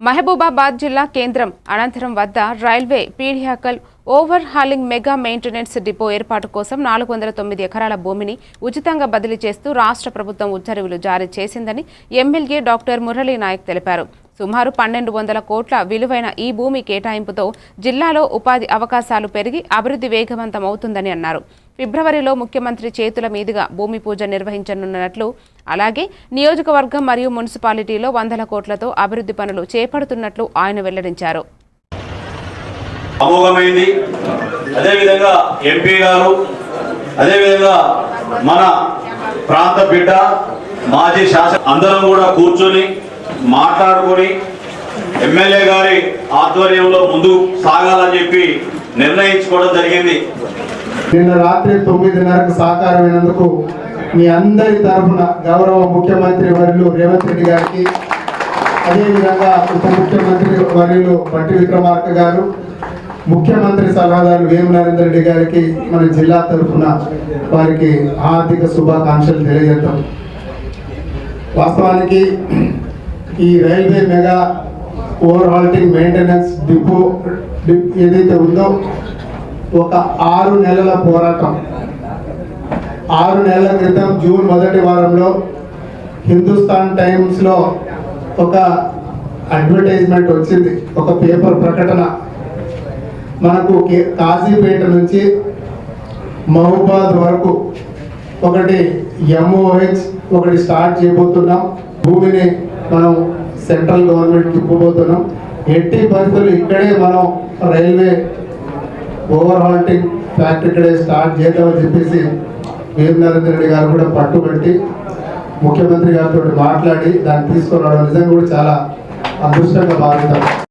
మహబూబాబాద్ జిల్లా కేంద్రం అనంతరం వద్ద railway periodical overhauling mega maintenance depot ఏర్పాటు కోసం నాలుగు వందల తొమ్మిది ఎకరాల భూమిని ఉచితంగా బదిలీ చేస్తూ రాష్ట్ర ప్రభుత్వం ఉత్తర్వులు జారీ చేసిందని ఎమ్మెల్యే డాక్టర్ మురళీ నాయక్ తెలిపారు. సుమారు పన్నెండు వందల కోట్ల విలువైన ఈ భూమి కేటాయింపుతో జిల్లాలో ఉపాధి అవకాశాలు పెరిగి అభివృద్ధి వేగవంతమవుతుందని అన్నారు. ఫిబ్రవరిలో ముఖ్యమంత్రి చేతుల మీదుగా భూమి పూజ నిర్వహించనున్నట్లు అలాగే నియోజకవర్గం మరియు మున్సిపాలిటీలో వందల కోట్లతో అభివృద్ధి పనులు చేపడుతున్నట్లు ఆయన వెల్లడించారు. అమోఘమైంది అదేవిధంగా ఎంపీ గారు అదేవిధంగా మన ప్రాంత బిడ్డ మాజీ శాసన అందరం కూడా కూర్చొని మాట్లాడుకొని ఎమ్మెల్యే గారి ఆధ్వర్యంలో ముందు సాగాలని చెప్పి నిర్ణయించుకోవడం జరిగింది. నిన్న రాత్రి తొమ్మిదిన్నరకు సహకారమైనందుకు మీ అందరి తరఫున గౌరవ ముఖ్యమంత్రి వర్యులు రేవంత్ రెడ్డి గారికి అదేవిధంగా ఉప ముఖ్యమంత్రి వర్యులు బట్టి విక్రమార్క గారు ముఖ్యమంత్రి సలహాదారు వేము నరేందర్ రెడ్డి గారికి మన జిల్లా తరఫున వారికి ఆర్థిక శుభాకాంక్షలు తెలియజేద్దాం. వాస్తవానికి ఈ railway mega overhauling maintenance depot dip ఏదైతే ఉందో ఒక ఆరు నెలల పోరాటం. ఆరు నెలల క్రితం జూన్ మొదటి వారంలో హిందుస్థాన్ టైమ్స్లో ఒక అడ్వర్టైజ్మెంట్ వచ్చింది ఒక పేపర్ ప్రకటన. మనకు కే- కాజీపేట నుంచి మహబాద్ వరకు ఒకటి ఎంఓహెచ్ ఒకటి స్టార్ట్ చేయబోతున్నాం. భూమిని మనం సెంట్రల్ గవర్నమెంట్ ఇవ్వబోతున్నాం ఎట్టి పరిస్థితులు ఇక్కడే మనం రైల్వే ఓవర్ హాల్టింగ్ ఫ్యాక్టరీ ఇక్కడే స్టార్ట్ చేద్దామని చెప్పేసి వేరు నరేంద్ర రెడ్డి గారు కూడా పట్టుబట్టి ముఖ్యమంత్రి గారితో మాట్లాడి దాన్ని తీసుకురావడం నిజంగా కూడా చాలా అదృష్టంగా భావిస్తాం